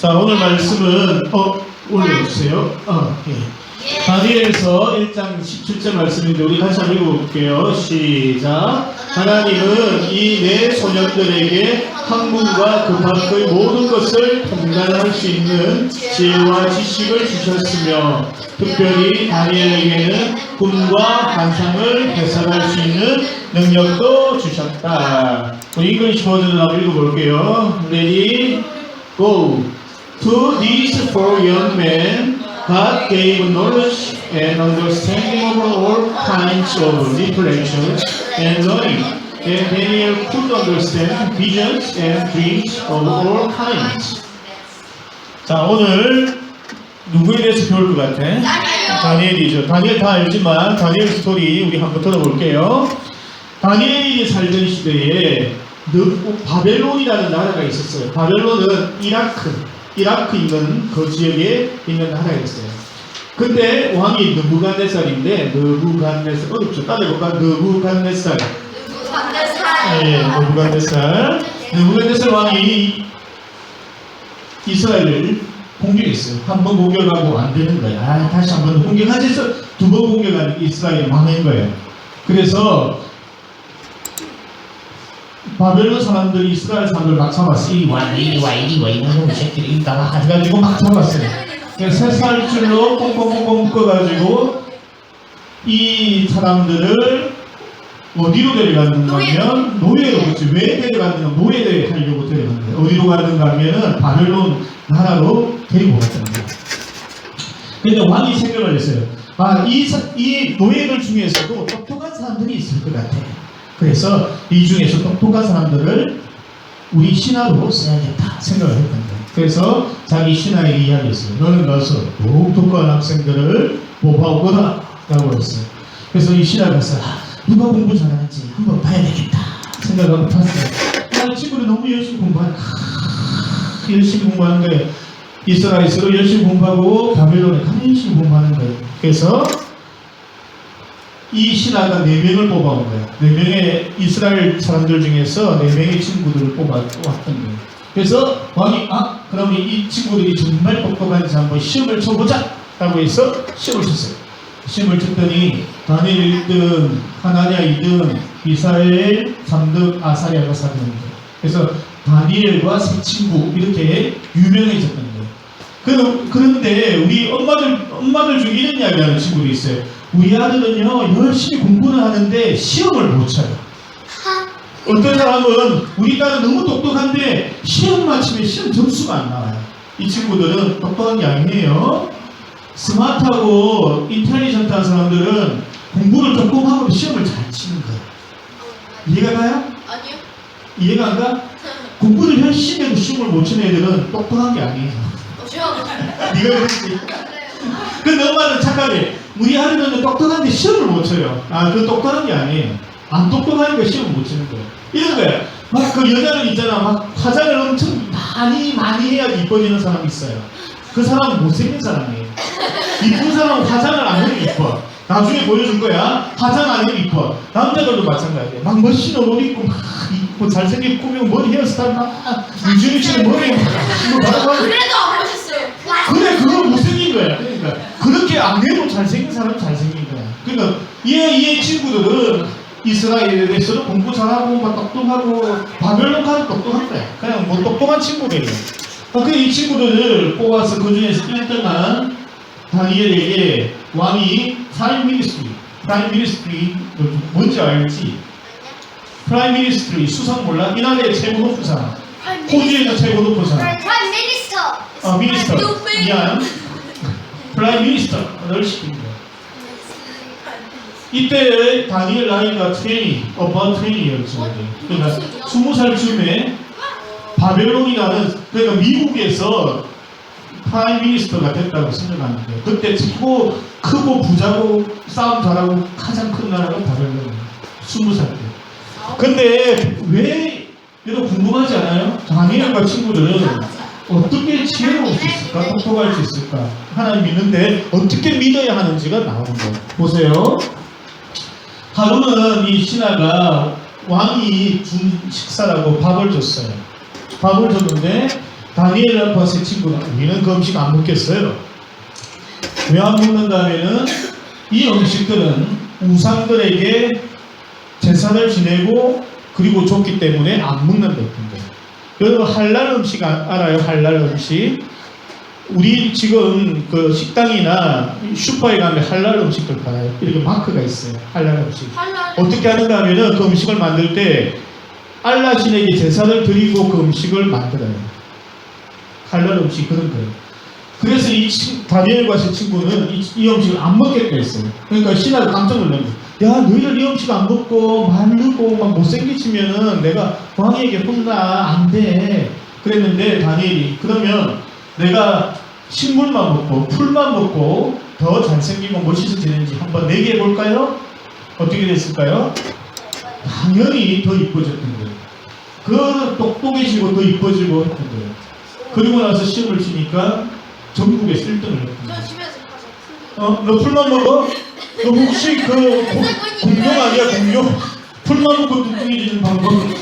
자, 오늘 말씀은, 어, 올려주세요. 어, 예. 다니엘서 1장 17절 말씀인데 우리 다시 한번 읽어볼게요. 시작. 하나님은 이 네 소년들에게 학문과 그 밖의 모든 것을 통달할 수 있는 지혜와 지식을 주셨으며 특별히 다니엘에게는 꿈과 환상을 해석할 수 있는 능력도 주셨다. 우리 잉글리시 버전을 한번 읽어볼게요. Ready, go. To these four young men, God gave knowledge and understanding of all kinds of literature and learning. And Daniel could understand visions and dreams of all kinds. 자, 오늘 누구에 대해서 배울 것 같아? 다니엘이죠. 다니엘 다 알지만 다니엘 스토리 우리 한번 들어볼게요. 다니엘이 살던 시대에 느- 바벨론이라는 나라가 있었어요. 바벨론은 이라크, 이라크 있는 그 지역에 있는 나라였어요. 근데 왕이 느부갓네살인데 느부갓네살 어렵죠. 따라해볼까? 느부갓네살. 예, 느부갓네살. 느부갓네살 왕이 이스라엘을 공격했어요. 한 번 공격하고 안 되는 거야. 아, 다시 한 번 공격하지 해서 두번 공격하는 이스라엘이 망한 거예요. 그래서 바벨론 사람들이 이스라엘 사람들 막 잡았어. 이리 와, 이리 와, 이리 와, 이놈의 새끼들 나와. 해가지고 막 잡았어요. 그래서 새살줄로 꽁꽁꽁꽁 묶어가지고 이 사람들을 어디로 데려갔는가 하면 노예로 그렇지 왜 데려갔느냐 노예를 하려고 데려갔는 거예요 어디로 갔는가 하면은 바벨론 나라로 데리고 거예요 근데 왕이 생각을 했어요 아이 이 노예들 중에서도 똑똑한 사람들이 있을 것 같아 그래서 이 중에서 똑똑한 사람들을 우리 신하로 써야겠다 생각을 했던 거예요 그래서 자기 신하에게 이야기했어요 너는 가서 똑똑한 학생들을 뽑아오거라 라고 했어요 그래서 이 신하가 가서 아, 누가 공부 잘하는지 한번 봐야 되겠다 생각하고 봤어요. 나 친구를 너무 열심히 공부하는 크, 열심히 공부하는 거예요. 이스라엘에서 열심히 공부하고 바벨론에 가서 열심히 공부하는 거예요. 그래서 이 신하가 네 명을 뽑아온 거예요. 네 명의 이스라엘 사람들 중에서 네 명의 친구들을 뽑아왔던 거예요. 그래서 왕이 아 그럼 이 친구들이 정말 똑똑한지 한번 시험을 쳐보자 라고 해서 시험을 쳤어요. 시험을 쳤더니 다니엘 1등, 하나냐 2등, 미사엘 3등, 아사리아가 4등입니다. 그래서 다니엘과 세 친구 이렇게 유명해졌던 거예요. 그, 그런데 우리 엄마들, 엄마들 중에 이런 이야기 하는 친구들이 있어요. 우리 아들은요, 열심히 공부는 하는데 시험을 못 쳐요. 어떤 사람은 우리 딸은 너무 똑똑한데 시험 마치면 시험 점수가 안 나와요. 이 친구들은 똑똑한 게 아니에요. 스마트하고 인텔리전트한 사람들은 공부를 조금 하고 시험을 잘 치는 거예요. 이해가 가요? 아니요. 이해가 안 가? 공부를 열심히 해도 시험을 못 치는 애들은 똑똑한 게 아니에요. 어, 시험. 네가 그랬지. 근데 엄마는 착하게 우리 아들은 똑똑한데 시험을 못 쳐요. 아, 그 똑똑한 게 아니에요. 안 똑똑하니까 시험을 못 치는 거예요. 이런 거예요. 막 그 여자는 있잖아. 막 화장을 엄청 많이 많이 해야지 이뻐지는 사람이 있어요. 그 사람은 못생긴 사람이에요. 이쁜 사람은 화장을 안 해도 이뻐. 나중에 보여줄 거야. 화장 안 해도 이뻐. 남자들도 마찬가지야. 막 멋진 옷 입고 막 입고 잘생기고 꾸미고 머리 헤어스타일 막 유진이 씨는 머리 막 이거 그래도 안 보셨어요. 그래 그건 못생긴 거야 그러니까 그렇게 안 해도 잘생긴 사람은 잘생긴 거야 그러니까 얘 얘 친구들은 이스라엘에 대해서도 공부 잘하고 막 똑똑하고 바벨론 가도 똑똑한 거야 그냥 뭐 똑똑한 친구들이야 어, 그이 친구들을 뽑아서 그 중에서 1등한 다니엘에게 왕이 프라임 미니스트리 프라임 미니스트리 뭔지 알지? 프라임 미니스트리 수상 몰라? 이 나라의 최고 높은 사람 호주에서 최고 높은 사람 프라임 미니스터. 어, 미니스터. 미안. 프라임 미니스터. 널 시킨 거야. 이때 다니엘 나이가 트레이닝, 어반 트레이닝이었죠. 그러니까 스무 살쯤에 바벨론이라는 그러니까 미국에서 프라임 미니스터가 됐다고 생각하는데 그때 최고 크고 부자고 싸움 잘하고 가장 큰 나라가 바벨론이에요. 스무 살 때. 근데 왜 그래도 궁금하지 않아요? 다니엘과 친구들은 어떻게 지혜로울 수 있을까? 똑똑할 수 있을까? 하나님 믿는데 어떻게 믿어야 하는지가 나오는 거예요. 보세요. 하루는 이 신하가 왕이 준 식사라고 밥을 줬어요. 밥을 줬는데 다니엘 세 친구는 우리는 그 음식 안 먹겠어요. 왜 안 먹는가 하면은 이 음식들은 우상들에게 제사를 지내고 그리고 줬기 때문에 안 먹는다 했던 거예요. 여러분 할랄 음식 아- 알아요? 할랄 음식? 우리 지금 그 식당이나 슈퍼에 가면 할랄 음식들 팔아요. 이렇게 마크가 있어요. 할랄 음식. 어떻게 하는가 하면은 그 음식을 만들 때 알라 신에게 제사를 드리고 그 음식을 만들어요. 할랄 음식 그런 거예요. 그래서 이 친, 다니엘과 제 친구는 이, 이 음식을 안 먹겠다 했어요. 그러니까 신하가 깜짝 거예 요. 야, 너희들 이 음식 안 먹고 마르고 막 못생기치면은 내가 왕에게 혼나 안 돼. 그랬는데 다니엘이 그러면 내가 식물만 먹고 풀만 먹고 더 잘생기고 멋있어지는지 한번 내기해 볼까요? 어떻게 됐을까요? 당연히 더 이뻐졌던 거예요. 그 똑똑해지고 더 이뻐지고 했던 거예요. 그리고 나서 시험을 치니까 전국에 1등을 했던 거예요. 어, 너 풀만 먹어? 너 혹시 그 공, 공룡 아니야 공룡? 풀만 먹고 뚱뚱해지는 방법? 이거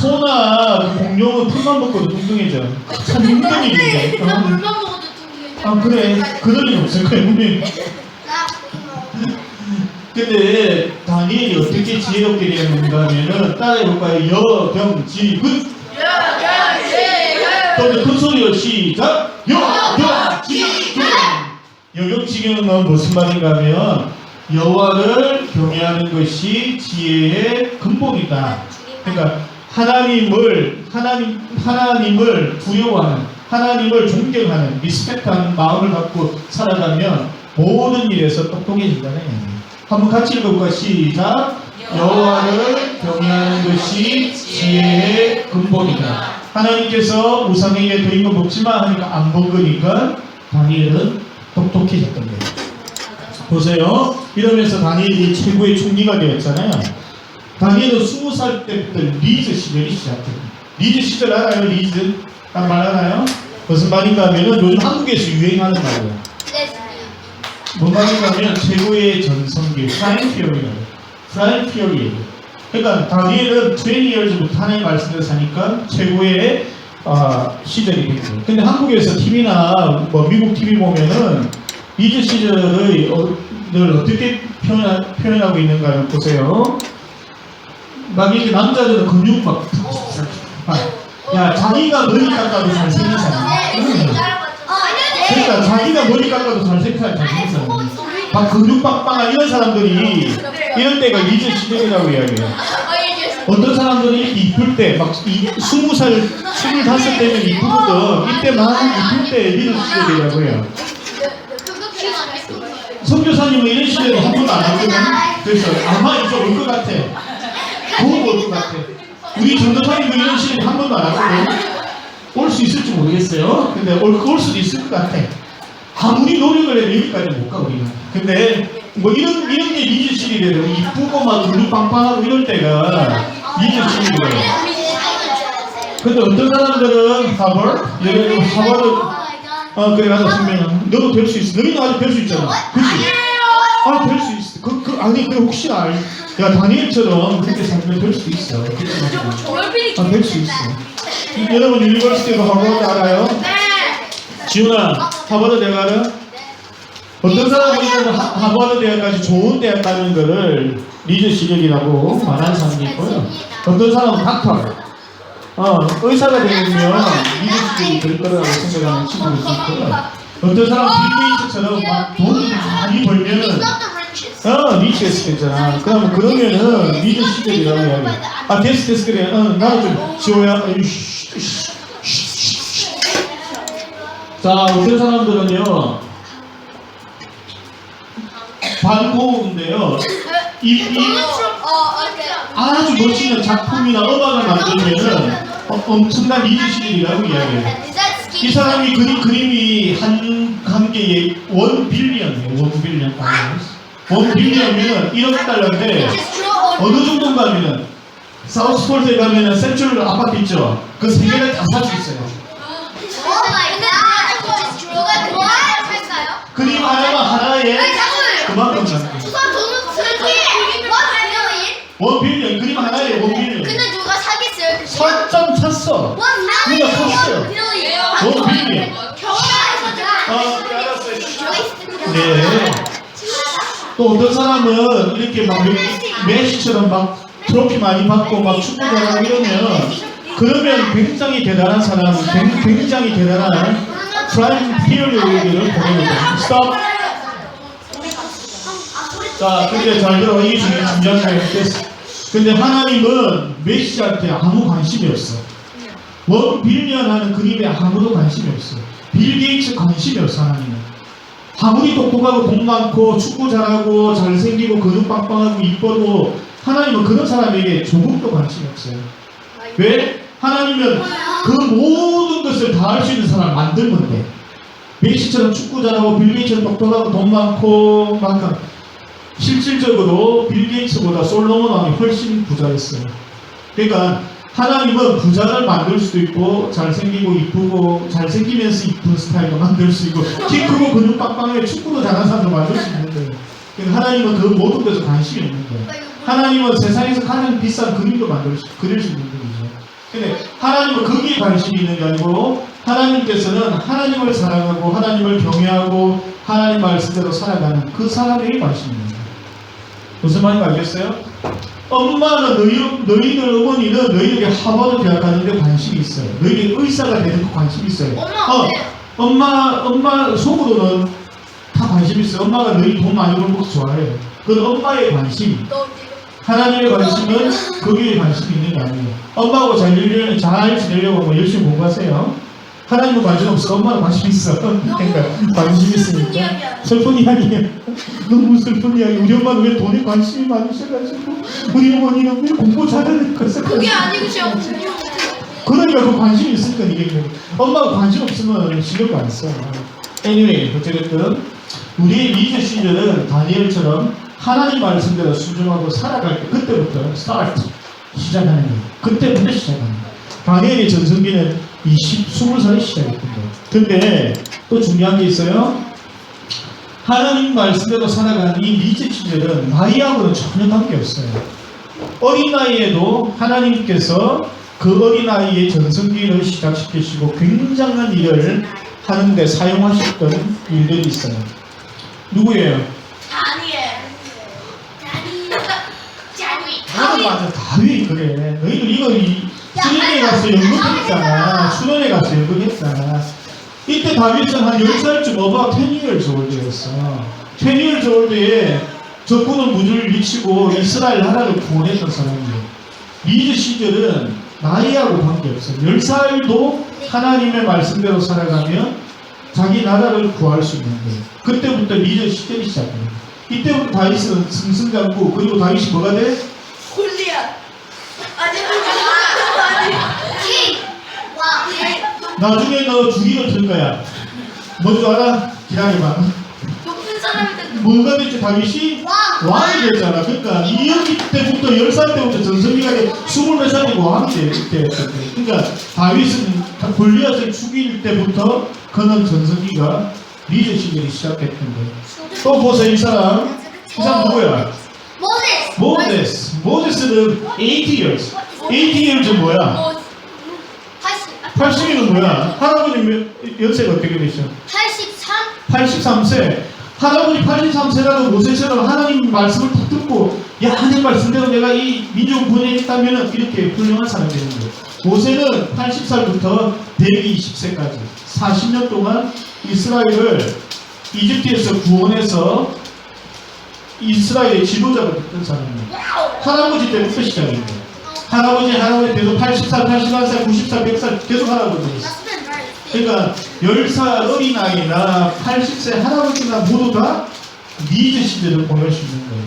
소나 그 공룡은 풀만 먹고도 뚱뚱해져 참 힘든 일인데. 나 어. 물만 먹어도 뚱뚱해. 아 그래. 그럴 일 없을 거야 우리 근데 다니엘이 어떻게 지혜롭게 되었는가 하면은 따라해볼까요? 여경지근 또는 큰 소리로 시작. 여경지근 여경지근은 무슨 말인가 하면 여호와를 경외하는 것이 지혜의 근본이다 그러니까 하나님을 하나님 하나님을 두려워하는 하나님을 존경하는 리스펙트하는 마음을 갖고 살아가면 모든 일에서 똑똑해진다는 얘기예요. 한번 같이 읽어볼까 시작. 여호와를 경외하는 것이 지혜의 근본이다. 하나님께서 우상에게 드린 거 먹지 마 하니까 안 먹으니까 다니엘은 똑똑해졌던 거예요. 보세요. 이러면서 다니엘이 최고의 총리가 되었잖아요. 다니엘은 20살 때부터 리즈 시절이 시작돼요. 리즈 시절 알아요? 리즈? 딱 말하나요? 무슨 말인가 하면은 요즘 한국에서 유행하는 말이에요. 뭔 말인가 하면 최고의 전성기, 프라임 피어리예요. 프라임 피어리예요. 그러니까 다니엘은 20 years부터 하나님 말씀을 사니까 최고의 어, 시절이 된 거예요. 근데 한국에서 TV나 뭐 미국 TV 보면은 리즈 시절의 어, 늘 어떻게 표현, 표현하고 있는가 를 보세요. 막 이렇게 남자들은 근육 막, 막, 야, 자기가 머리 깎아도 잘생긴 사람. 응. 그러니까 자기가 머리 깎아도 잘생긴 사람, 잘생긴 사람. 막 근육 빵빵한 이런 사람들이, 이런 때가 리즈 시절이라고 이야기해요. 어떤 사람들은 이쁠 때, 막, 이, 스무 살, 스물다섯 되면 이쁘거든. 이때 막 이쁠 때 리즈 시절이라고 해요. 선교사님은 이런 시절에 한 번도 안 왔거든. 그래서 아마 이제 올 것 같아. 곧올것 같아. 우리 전도사님도 이런 시절에 한 번도 안 왔거든. 올 수 있을지 모르겠어요. 근데 올, 올 수도 있을 것 같아. 아무리 노력을 해도 여기까지 못 가, 우리는. 근데 뭐 이런, 이런 게 시절이래요. 이쁘고 막 눈이 빵빵하고 이럴 때가 리즈 시절이래요. 근데 어떤 사람들은 하버, 예를 들어 하버를 아 그래 가서 선배님 너도 될 수 있어 너희는 아직 될 수 있잖아 그치? 아될 수 있어 그, 그 아니 그 혹시나 알- 야 다니엘처럼 그렇게 살면 될 수 있어 아될 수 있어 여러분 유니버시티가 하버드 알아요? 지훈아 하버드 대학 알아? 어떤 사람은 하- 하버드 대학까지 좋은 대학 가는 거를 리즈 시력이라고 말하는 사람이 있고요 어떤 사람은 닥터 어, 의사가 되면 리더십이 될 거라고 생각하는 친구도 있고요. 어떤 사람 빌게이츠처럼 막돈 많이 벌면은 어, 리치했을 때잖아. 그러면 그러면은 리더십이라고 이야기해. 아, 됐어, 됐어, 그래. 어, 나도 좀 지호야. 쉬, 쉬, 쉬. 자, 어떤 사람들은요, 반고인데요. 이, 이, 아주 멋있는 작품이나 음악을 만들면은 어, 엄청난 리더십이라고 이야기해요. 이 사람이 그린 그림이 한, 한 개에 원 빌리언이에요. 원 빌리언. 원 빌리언이면 1억 달러인데 어느 정도인가 하면은 사우스폴드에 가면은 센츄럴 아파트 있죠. 그 세 개를 다 살 수 있어요. 그림 하나가 하나에 그만큼 잡고. 원 빌리언 그림 하나에 원 빌리언. 근데 누가 사겠어요? 설정 찼어. 컸어. 우리가 컸어요. 원 빌리언. 어, 그래, 알았어요. 네. 또 어떤 사람은 이렇게 막 메- 메시처럼 막 트로피 많이 받고 막 축구 잘하고 이러면 그러면 굉장히 대단한 사람, 굉- 굉장히 대단한 프라임 피어리를 보내는 거예요. 스톱. 자, 근데 잘 들어. 이게 중에 중요한 사연이겠어. 근데 하나님은 메시한테 아무 관심이 없어. 원 빌리언 하는 그림에 아무도 관심이 없어. 빌 게이츠 관심이 없어, 하나님은. 아무리 똑똑하고 돈 많고 축구 잘하고 잘생기고 근육 빵빵하고 이뻐도 하나님은 그런 사람에게 조금도 관심이 없어요. 왜? 하나님은 그 모든 것을 다 할 수 있는 사람 만들면 돼. 메시처럼 축구 잘하고 빌 게이츠처럼 똑똑하고 돈 많고 막 실질적으로 빌 게이츠보다 솔로몬 왕이 훨씬 부자였어요. 그러니까 하나님은 부자를 만들 수도 있고 잘생기고 이쁘고 잘생기면서 이쁜 스타일로 만들 수 있고 키 크고 근육 빵빵하게 축구도 잘하는 사람도 만들 수 있는 거예요. 그러니까 하나님은 그 모든 것에 관심이 있는 거예요. 하나님은 세상에서 가장 비싼 그림도 만들 수, 그릴 수 있는 분이죠. 근데 하나님은 거기에 관심이 있는 게 아니고 하나님께서는 하나님을 사랑하고 하나님을 경외하고 하나님 말씀대로 살아가는 그 사람에게 관심이 있는 거예요. 무슨 말인지 알겠어요? 엄마는 너희, 너희들 어머니는 너희에게 하버드 대학 가는데 관심이 있어요. 너희에게 의사가 되는 거 관심이 있어요. 어, 엄마, 엄마 속으로는 다 관심 있어요. 엄마가 너희 돈 많이 벌는 거 좋아해요. 그건 엄마의 관심. 하나님의 관심은 거기에 관심이 있는 게 아니에요. 엄마하고 잘, 지내려- 잘 지내려고 하면 열심히 공부하세요. 하나님은 관심 없어. 엄마는 관심 있어. 그러니까 관심 있으니까. 슬픈 이야기예요. 너무 슬픈 이야기. 우리 엄마는 왜 돈에 관심이 많으셔가지고 우리 어머니는 왜 공부 잘하는 것을 그게 제가 그러니까 그 관심이 있으니까 이게 거예요. 엄마가 관심 없으면 신경 안 써. anyway, 어쨌든 우리의 리즈 시절은 다니엘처럼 하나님 말씀대로 순종하고 살아갈 때 그때부터 start 시작하는 거예요. 그때부터 시작하는 거예요. 다니엘의 전성기는 20, 20살에 시작했던 거예요. 근데 또 중요한 게 있어요. 하나님 말씀대로 살아가는 이 시절은 나이하고는 전혀 관계없어요. 어린 나이에도 하나님께서 그 어린 나이에 전성기를 시작시키시고 굉장한 일을 하는데 사용하셨던 일들이 있어요. 누구예요? 다니엘. 다니. 맞아 다윗 그래. 너희들 이거 이 수련회 가서 연극했잖아. 수련회 가서 연극했잖아. 이때 다윗은 한 10살쯤 어바 10 years ol드였어. 10 years ol드에 적군을 무주를 미치고 이스라엘 나라를 구원했던 사람이에요. 리즈 시절은 나이하고 관계없어요. 10살도 하나님의 말씀대로 살아가면 자기 나라를 구할 수 있는 거예요. 그때부터 리즈 시절이 시작돼요. 이때부터 다윗은 승승장구 그리고 다윗이 뭐가 돼? 나중에 너 주기를 들 거야. 뭔줄 알아? 기다려봐. 높은 사람한테 뭐가 됐지? 다윗이 왕. 왕이 됐잖아. 그러니까 이여기 때부터 10살 때부터 전성기가 돼. 20몇 살이고 왕이 돼. 이때. 그러니까 다윗은 골리앗을 죽일 때부터 그는 전성기가 리즈 시절이 시작했던 거예요. 또 보세요. 이 사람. 이 사람 누구야? 모세스. 모세스. 모세스는 80 years. 80 years는 뭐야? 뭐 80. 80이는 뭐야? 할아버지 몇- 연세가 어떻게 되셔? 83. 83세. 할아버지 83세라도 모세처럼 하나님 말씀을 딱 듣고 야 하나님 말씀대로 내가 이 민족을 구원했다면 이렇게 훌륭한 사람이 되는 거예요. 모세는 80살부터 120세까지 40년 동안 이스라엘을 이집트에서 구원해서 이스라엘의 지도자가 됐던 사람이에요. 할아버지 때부터 시작인 거예요. 할아버지 할아버지 계속 80살, 81살, 90살, 100살 계속 할아버지. 그러니까 10살 어린아이나 80세 할아버지나 모두 다 리즈 시절을 보낼 수 있는 거예요.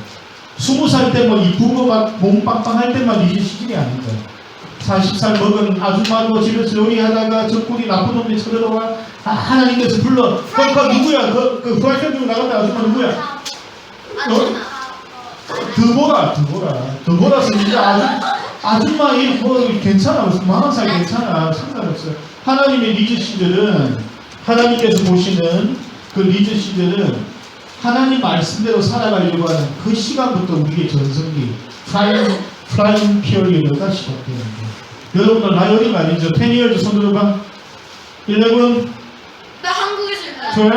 20살 때 뭐 이쁘고 막몸 빵빵할 때만 리즈 시절이 아닌 거예요. 40살 먹은 아줌마도 집에서 요리하다가 적군이 나쁜 놈들이 쳐들어와 아, 하나님께서 불러 그, 그 누구야? 그, 그 후라이팬 들고 나갔다 아줌마 누구야? 드보라 드보라 드보라 쓰는데 아주 아줌마 이뭐 괜찮아? 무슨 만원 살 괜찮아? 상관없어 요. 하나님의 리즈 시절은 하나님께서 보시는 그 리즈 시절은 하나님 말씀대로 살아가려고 하는 그 시간부터 우리의 전성기 프라임 프라임 피어리어가 시작되는 거예요 여러분들 거 아니죠? 10 years 손 들어 봐. 11, 나 한국에서 12.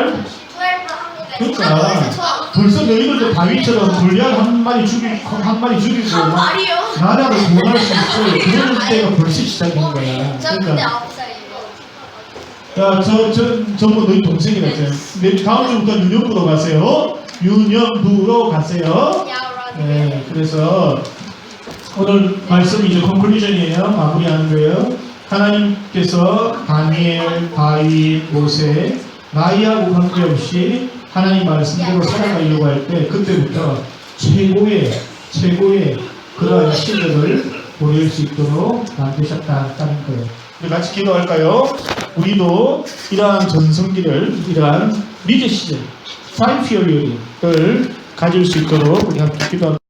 한국에 그러니까 벌써 너희들도 다윗처럼 불리한 한 마리 죽이고 한 마리 죽이고 한막 말이요 나라를 구원할 수 있어요. 그런 때가 벌써 시작인 거야. 저 근데 그러니까 아홉 살이에요 야, 저, 저, 전부 너희 동생이라 죠 네, 다음 주부터 유년부로 가세요. 유년부로 가세요. 네, 그래서 오늘 말씀 이제 컨클루전이에요. 마무리하는 거예요. 하나님께서 다니엘, 다윗, 모세, 나이하고 관계없이 하나님 말씀대로 살아가려고 할 때 그때부터 최고의 최고의 그러한 실력을 보일 수 있도록 만드셨다는 거예요. 우리 같이 기도할까요? 우리도 이러한 전성기를 이러한 미제 시절, 타임 피어리를 가질 수 있도록 우리 함께 기도합니다.